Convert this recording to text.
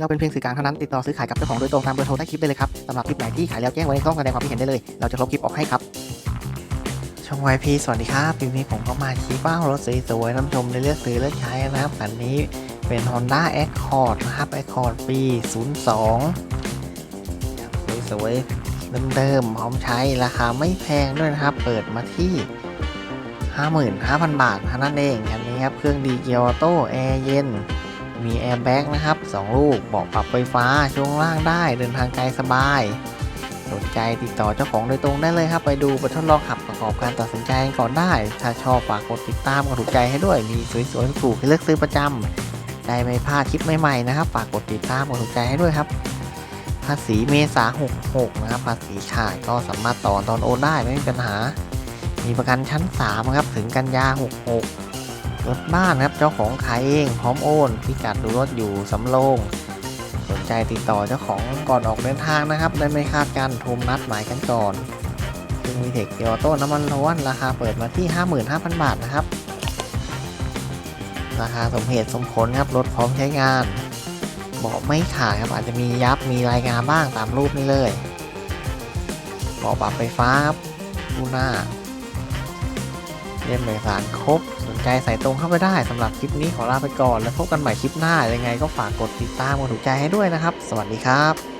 เราเป็นเพียงสื่อกลางเท่านั้นติดต่อซื้อขายกับเจ้าของโดยตรงตามเบอร์โทรใต้คลิปได้เลยครับสำหรับคลิปไหนที่ขายแล้วแจ้งไว้ในช่องแสดงความคิดเห็นได้เลย เราจะลบคลิปออกให้ครับช่อง YP สวัสดีครับคลิปนี้ผมก็มาชี้เป้ารถสวยๆน้ำชมเลือกซื้อเลือกใช้นะครับคันนี้เป็น Honda Accord นะครับ Accord ปี 02 สวยๆเดิมๆพร้อมใช้ราคาไม่แพงด้วยนะครับ เปิดมาที่ 55,000 บาทเท่านั้นเองคันนี้ครับ เครื่องดีเกียร์ออโต้แอร์เย็น มีแอร์แบ็กนะครับ 2 ลูกเบาะปรับไฟฟ้าช่วงล่างได้เดินทางไกลสบาย สนใจติดต่อเจ้าของโดยตรงได้เลยครับ ไปดูไปทดลองขับประกอบการตัดสินใจก่อนได้ ถ้าชอบฝากกดติดตามกดถูกใจให้ด้วย มีสวยๆถูกให้เลือกซื้อประจำได้ไม่พลาดคลิปใหม่ๆนะครับ ฝากกดติดตามกดถูกใจให้ด้วยครับ ภาษีเมษา66 นะครับ ภาษีขาดก็สามารถต่อตอนโอนได้ไม่มีปัญหา มีประกันชั้น3ครับถึงกันยา66 รถบ้านครับเจ้าของขายเองพร้อมโอนพิกัดดูรถอยู่สำโรงสนใจติดต่อเจ้าของก่อนออกเดินทางนะครับได้ไม่คาดกันโทรนัดหมายกันก่อนซึ่งมีเทคเกียร์โต้น้ำมันล้วนราคาเปิดมาที่ 55,000 บาทนะครับ ราคาสมเหตุสมผลครับรถพร้อมใช้งานเบาะไม่ขาดครับอาจจะมียับมีรายงานบ้างตามรูปนี้เลยเบาะปรับไฟฟ้าครับดูหน้า เล่มเอกสารครบ สนใจใส่ตรงเข้าไปได้สำหรับคลิปนี้ขอลาไปก่อน แล้วพบกันใหม่คลิปหน้ายังไงก็ฝากกดติดตามกดถูกใจให้ด้วยนะครับ สวัสดีครับ